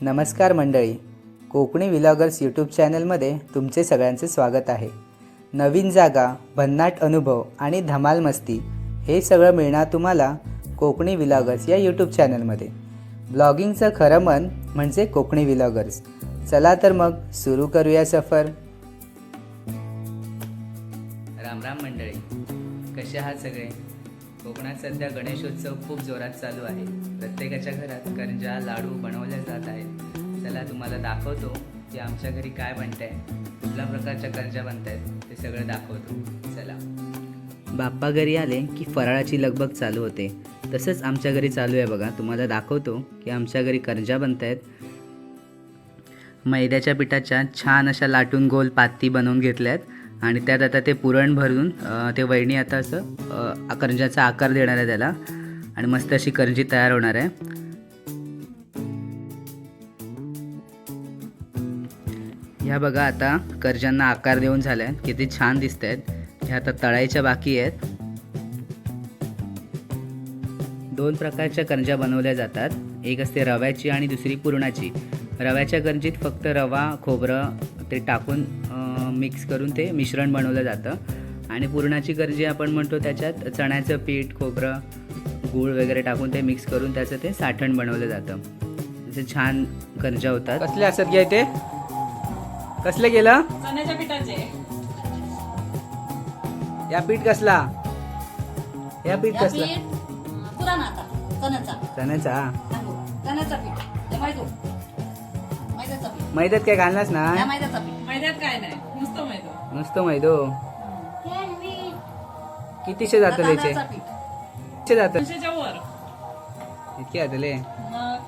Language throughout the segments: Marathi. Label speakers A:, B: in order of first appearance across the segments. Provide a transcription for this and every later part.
A: नमस्कार मंडळी. कोकणी विलॉगर्स यूट्यूब चॅनलमध्ये तुमचे सगळ्यांचे स्वागत आहे. नवीन जागा भन्नाट अनुभव आणि धमाल मस्ती हे सगळं मिळणार तुम्हाला कोकणी विलॉगर्स या यूट्यूब चॅनलमध्ये. ब्लॉगिंगचं खरं मन म्हणजे कोकणी विलॉगर्स. चला तर मग सुरू करूया सफर. राम राम मंडळी. कसे आहात सगळे? कोकणात सध्या गणेशोत्सव खूप जोरात चालू आहे. प्रत्येकाच्या घरात करंजा लाडू बनवल्या जात आहेत. चला तुम्हाला दाखवतो की आमच्या घरी काय बनतंय. कुठल्या प्रकारच्या करंजा बनत आहेत ते सगळं दाखवतो. चला. बाप्पा घरी आले की फराळाची लगबग चालू होते. तसंच आमच्या घरी चालू आहे बघा. तुम्हाला दाखवतो की आमच्या घरी करंजा बनत आहेत मैद्याच्या पिठाच्या छान अशा लाटून गोल पाती बनवून घेतल्या आहेत आणि त्यात आता ते पुरण भरून ते वहिनी आता असं करंजाचा आकार देणार आहे त्याला. आणि मस्त अशी करंजी तयार होणार आहे. ह्या बघा आता करंजांना आकार देऊन झाल्या. किती छान दिसत आहेत ह्या आता तळायच्या बाकी आहेत. दोन प्रकारच्या करंजा बनवल्या जातात. एक असते रव्याची आणि दुसरी पुरणाची. रव्याच्या करंजीत फक्त रवा खोबरं ते टाकून मिक्स करून ते मिश्रण बनवलं जातं. आणि पुरणाची करंजी आपण म्हणतो त्याच्यात चण्याचं पीठ खोबरं गूळ वगैरे टाकून ते मिक्स करून त्याचं ते साठण बनवलं जातं. असे छान करंजा होतात. कसले असत घ्या ते? कसले गेलं
B: चण्याच्या पिठाचे.
A: या पीठ कसला? या पीठ कसला?
B: पीठ पुराणा आता चण्याचा.
A: चण्याचा?
B: तांदूळ चण्याचा पीठ मैदो. मैद्याचा पीठ.
A: मैद्यात काय घालणार ना?
B: या मैद्याचा पीठ. मैद्यात काय नाही. नुसतं मैदो.
A: नुसतं मैदो कितीशे जातले
B: तांदळाचं
A: चे
B: पीठ.
A: कितीशे जात
B: दोनशेच्या वर?
A: इतके जातले.
B: मग?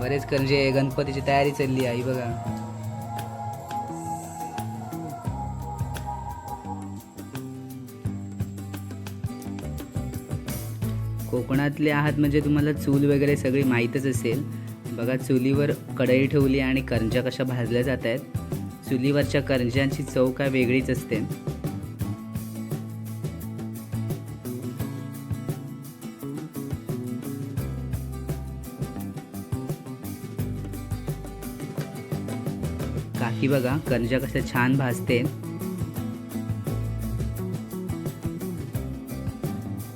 A: बरेच करंजे गणपतीची तयारी चालली आहे बघा. कोकणातले आहात म्हणजे तुम्हाला चूल वगैरे सगळी माहीतच असेल. बघा चुलीवर कढई ठेवली आणि करंजा कशा भाजल्या जात आहेत. चुलीवरच्या करंज्यांची चव काय वेगळीच असते. काकी बघा करंजा कशा छान भाजते.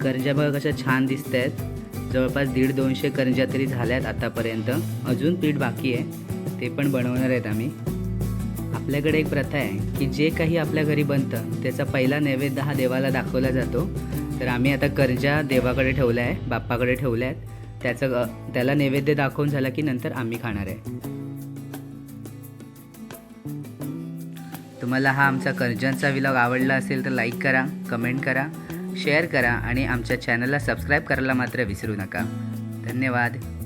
A: करंजा बघा कशा छान दिसत आहेत जवळपास दीड दोनशे करंजा तरी झाल्यात आतापर्यंत. अजून पीठ बाकी आहे. ते पण बनवणार आहेत आम्ही. आपल्याकडे एक प्रथा आहे की जे काही आपल्या घरी बनतं त्याचा पहिला नैवेद्य हा देवाला दाखवला जातो. तर आम्ही आता कर्जा देवाकडे ठेवला आहे बाप्पाकडे ठेवल्या. आहेत त्याचं त्याला नैवेद्य दाखवून झाला की नंतर आम्ही खाणार आहे. तुम्हाला हा आमचा कर्जांचा विलॉग आवडला असेल तर लाईक करा कमेंट करा शेअर करा आणि आमच्या चॅनलला सबस्क्राईब करायला मात्र विसरू नका. धन्यवाद.